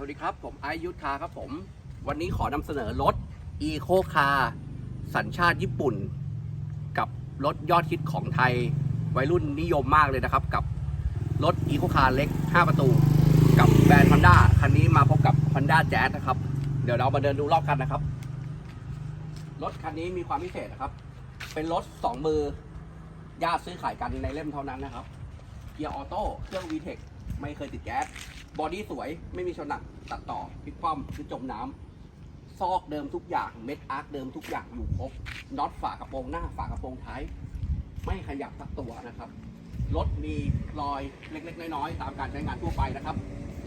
สวัสดีครับ ผมไอยุทธคาครับผม วันนี้ขอนำเสนอรถ e c o Car สัญชาติญี่ปุ่น กับรถยอดฮิตของไทย วัยรุ่นนิยมมากเลยนะครับ กับรถ e c o Car เล็ก 5 ประตู กับแบรนด์ Honda คันนี้มาพบกับ Honda Jazz นะครับ เดี๋ยวเรามาเดินดูรอบกันนะครับ รถคันนี้มีความพิเศษนะครับ เป็นรถ 2 มือญาติซื้อขายกันในเล่มเท่านั้นนะครับเกียร์ออโต้เครื่อง VTEC ไม่เคยติดแก๊ส บอดี้สวย ไม่มีชนหนัก ตัดต่อพลิกคว่ำคือจมน้ำซอกเดิมทุกอย่าง เม็ดอาร์คเดิมทุกอย่างอยู่ครบ น็อตฝากระโปรงหน้าฝากระโปรงท้าย ไม่ขยับสักตัวนะครับ รถมีรอยเล็กๆ น้อยๆ ตามการใช้งานทั่วไปนะครับ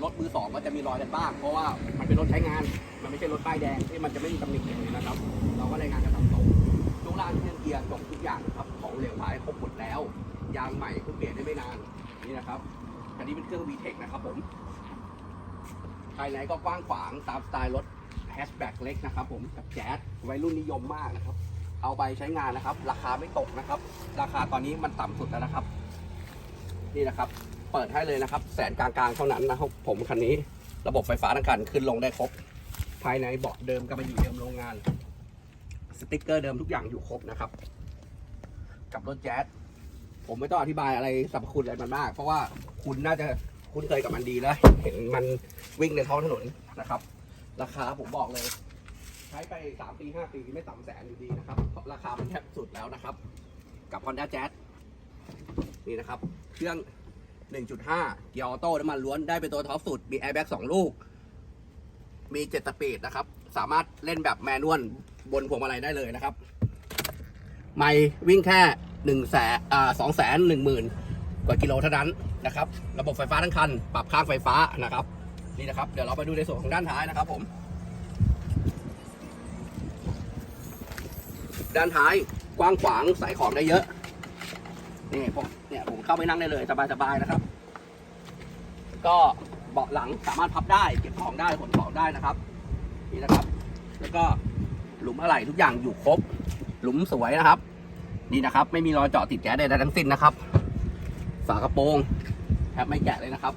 รถมือสองก็จะมีรอยกันบ้าง เพราะว่ามันเป็นรถใช้งาน มันไม่ใช่รถป้ายแดงที่มันจะไม่มีตำหนิเลยนะครับ เราก็รายงานกันตามตรงช่วงล่างเครื่องเกียร์จบทุกอย่างนะครับ ของเหลวท้ายครบหมดแล้ว ยางใหม่เพิ่งเปลี่ยนได้ไม่นาน นี่นะครับ อันนี้เป็นเครื่อง VTEC นะครับผม ภายในก็กว้างขวางตามสไตล์รถแฮชแบ็กเล็กนะครับผมกับแจ๊สวัยรุ่นนิยมมากนะครับ เอาไปใช้งานนะครับ ราคาไม่ตกนะครับ ราคาตอนนี้มันต่ำสุดแล้วนะครับ นี่นะครับ เปิดให้เลยนะครับ แสนกลางๆเท่านั้นนะครับ ผมคันนี้ระบบไฟฟ้าทั้งคันขึ้นลงได้ครบ ภายในเบาะเดิมกับมาอยู่เดิมโรงงาน สติ๊กเกอร์เดิมทุกอย่างอยู่ครบนะครับ กับรถแจ๊ส ผมไม่ต้องอธิบายอะไรสรรพคุณอะไรมันมาก เพราะว่าคุณน่าจะคุ้นเคยกับมันดีแล้ว เห็นมันวิ่งในท้องถนนนะครับ ราคาผมบอกเลย ใช้ไปสามปีห้าปีไม่ต่ำแสนอยู่ดีนะครับเพราะราคามันแทบสุดแล้วนะครับ กับ Honda Jazz นี่นะครับ เครื่อง 1.5 เกียร์ออโต้น้ำมันล้วนได้เป็นตัวท็อปสุด มีแอร์แบ็ก2ลูก มี7สปีดนะครับ สามารถเล่นแบบแมนนวลบนพวงมาลัยได้เลยนะครับ ไม่วิ่งแค่ 1แสนอ่าสองแสนหนึ่งหมื่นกว่ากิโลเท่านั้นนะครับ ระบบไฟฟ้าทั้งคัน ปรับข้างไฟฟ้านะครับ นี่นะครับ เดี๋ยวเราไปดูในส่วนของด้านท้ายนะครับผม ด้านท้ายกว้างขวางใส่ของได้เยอะ นี่ผมเนี่ยผมเข้าไปนั่งได้เลยสบายๆนะครับ ก็เบาะหลังสามารถพับได้เก็บของได้ขนของได้นะครับ นี่นะครับ แล้วก็หลุมอะไหล่ทุกอย่างอยู่ครบ หลุมสวยนะครับ นี่นะครับ ไม่มีรอยเจาะติดแก๊สใดๆทั้งสิ้นนะครับ ฝากระโปรงแทบไม่แกะเลยนะครับ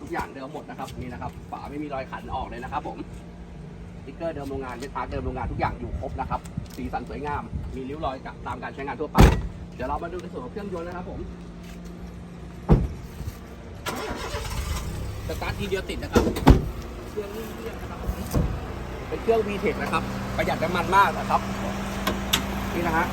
ทุกอย่างเดิมหมดนะครับนี่นะครับ ฝาไม่มีรอยขันออกเลยนะครับ ผมสติ๊กเกอร์เดิมโรงงานเป็นพาร์ทเดิมโรงงานทุกอย่างอยู่ครบนะครับ สีสันสวยงาม มีริ้วรอยกับตามการใช้งานทั่วไป เดี๋ยวเรามาดูในส่วนของเครื่องยนต์นะครับผมสตาร์ททีเดียวติดนะครับ เครื่องนิ่งเรียบนะครับ เป็นเครื่อง VTEC นะครับ ประหยัดน้ำมันมากนะครับ นี่นะฮะ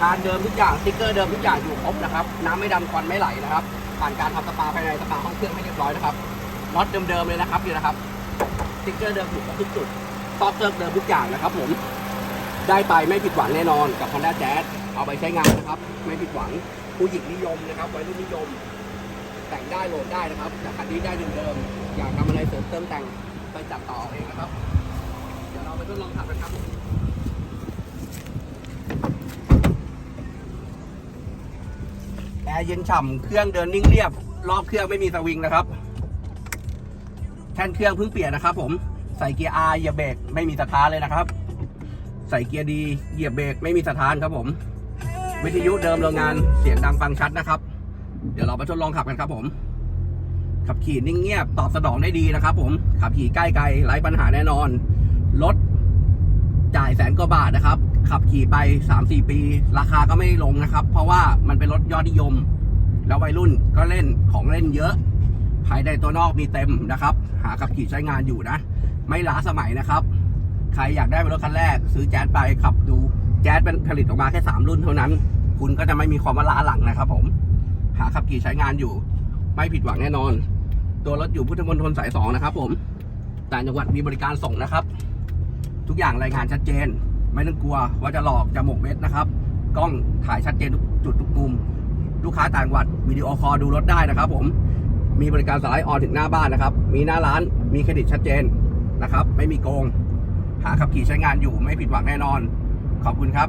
ทานเดิมทุกอย่างสติ๊กเกอร์เดิมทุกอย่างอยู่ครบนะครับ น้ำไม่ดำควันไม่ไหลนะครับ ผ่านการทำสปาภายในสปาห้องเครื่องให้เรียบร้อยนะครับน็อตเดิมๆเลยนะครับนี่นะครับสติ๊กเกอร์เดิมอยู่กับทุกจุดซอกเซิร์เดิมทุกอย่างนะครับผมได้ไปไม่ผิดหวังแน่นอนกับ Honda Jazz เอาไปใช้งานนะครับ ไม่ผิดหวังผู้หญิงนิยมนะครับวัยรุ่นนิยม แต่งได้โหลดได้นะครับจากคันนี้ได้เดิมๆอยากทำอะไรเสริมเติมแต่งไปจัดต่อเองนะครับ เดี๋ยวเราไปทดลองขับกันครับผมแอ ร์เย็นฉ่ำเครื่องเดินนิ่งเรียบ รอบเครื่องไม่มีสวิงนะครับ แท่นเครื่องเพิ่งเปลี่ยนนะครับ ผมใส่เกียร์ R เหยียบเบรกไม่มีสถานเลยนะครับ ใส่เกียร์ดีเหยียบเบรกไม่มีสถานครับผม วิทยุเดิมโรงงานเสียงดังฟังชัดนะครับ เดี๋ยวเราไปทดลองขับกันครับ ผม ขับขี่นิ่งเงียบตอบสนองได้ดีนะครับ ผมขับขี่ใกล้ไกลไร้ปัญหาแน่นอนรถจ่ายแสนกว่าบาทนะครับ ขับขี่ไป 3-4 ปี ราคาก็ไม่ลงนะครับ เพราะว่า เป็นรถยอดนิยม แล้ววัยรุ่นก็เล่นของเล่นเยอะ ภายในตัวนอกมีเต็มนะครับ หาขับขี่ใช้งานอยู่นะ ไม่ล้าสมัยนะครับ ใครอยากได้เป็นรถคันแรก ซื้อแจ๊สไปขับดูแจ๊สเป็นผลิตออกมาแค่ 3 รุ่นเท่านั้น คุณก็จะไม่มีความว่าล้าหลังนะครับ ผม หาขับขี่ใช้งานอยู่ ไม่ผิดหวังแน่นอน ตัวรถอยู่พุทธมณฑลสายสองนะครับ ผมต่างจังหวัดมีบริการส่งนะครับ ทุกอย่างรายงานชัดเจน ไม่ต้องกลัวว่าจะหลอกจะหมกเม็ดนะครับ กล้องถ่ายชัดเจนทุกจุดทุกมุม ลูกค้าต่างจังหวัดวิดีโอคอลดูรถได้นะครับ ผมมีบริการสไลด์ออนถึงหน้าบ้านนะครับ มีหน้าร้านมีเครดิตชัดเจนนะครับ ไม่มีโกง หาขับขี่ใช้งานอยู่ไม่ผิดหวังแน่นอน ขอบคุณครับ